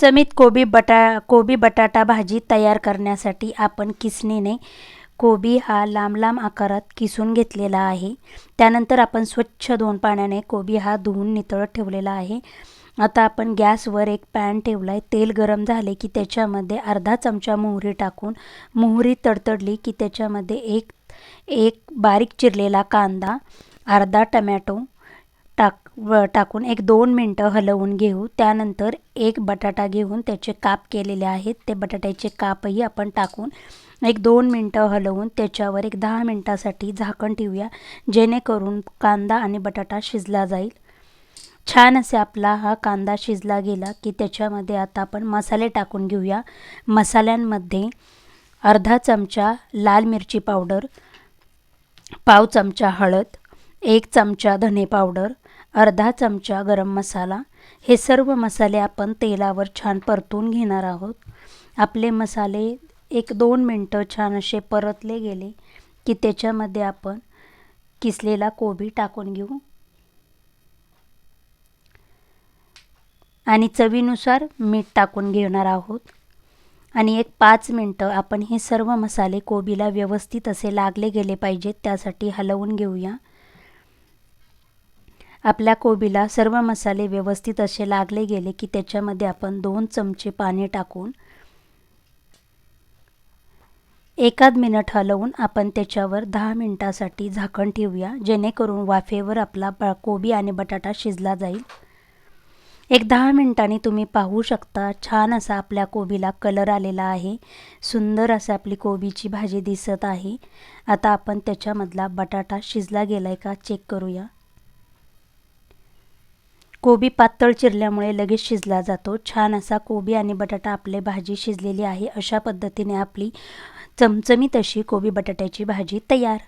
चमीत कोबी बटा कोबी बटाटा भाजी तयार करण्यासाठी आपण किसणीने कोबी हा लांब लांब आकारात किसून घेतलेला आहे. त्यानंतर आपण स्वच्छ दोन पाण्याने कोबी हा धुवून नितळत ठेवलेला आहे. आता आपण गॅसवर एक पॅन ठेवला आहे तेल गरम झाले की त्याच्यामध्ये अर्धा चमचा मोहरी टाकून मोहरी तडतडली की त्याच्यामध्ये एक एक बारीक चिरलेला कांदा अर्धा टमॅटो व टाकून एक दोन मिनटं हलवून घेऊ. त्यानंतर एक बटाटा घेऊन त्याचे काप केलेले आहेत. ते बटाट्याचे कापही आपण टाकून एक दोन मिनटं हलवून त्याच्यावर एक दहा मिनटासाठी झाकण ठेवूया. जेणेकरून कांदा आणि बटाटा शिजला जाईल. छान असे आपला हा कांदा शिजला गेला की त्याच्यामध्ये आता आपण मसाले टाकून घेऊया. मसाल्यांमध्ये अर्धा चमचा लाल मिरची पावडर पाव चमचा हळद एक चमचा धने पावडर अर्धा चमचा गरम मसाला. हे सर्व मसाले आपण तेलावर छान परतून घेणार आहोत. आपले मसाले एक दोन मिनटं छान असे परतले गेले की त्याच्यामध्ये आपण किसलेला कोबी टाकून घेऊ. आणि चवीनुसार मीठ टाकून घेणार आहोत. आणि एक पाच मिनटं आपण हे सर्व मसाले कोबीला व्यवस्थित असे लागले गेले पाहिजेत त्यासाठी हलवून घेऊया. आपल्या कोबीला सर्व मसाले व्यवस्थित असे लागले गेले की त्याच्यामध्ये आपण दोन चमचे पाणी टाकून एकाद मिनिट हलवून आपण त्याच्यावर दहा मिनटासाठी झाकण ठेवूया. जेणेकरून वाफेवर आपला ब कोबी आणि बटाटा शिजला जाईल. एक दहा मिनटांनी तुम्ही पाहू शकता छान असा आपल्या कोबीला कलर आलेला आहे. सुंदर असं आपली कोबीची भाजी दिसत आहे. आता आपण त्याच्यामधला बटाटा शिजला गेला आहे का? चेक करूया. कोबी पातळ चिरल्यामुळे लगेच शिजला जातो. छान असा कोबी आणि बटाटा आपले भाजी शिजलेली आहे. अशा पद्धतीने आपली चमचमीत अशी कोबी बटाट्याची भाजी तयार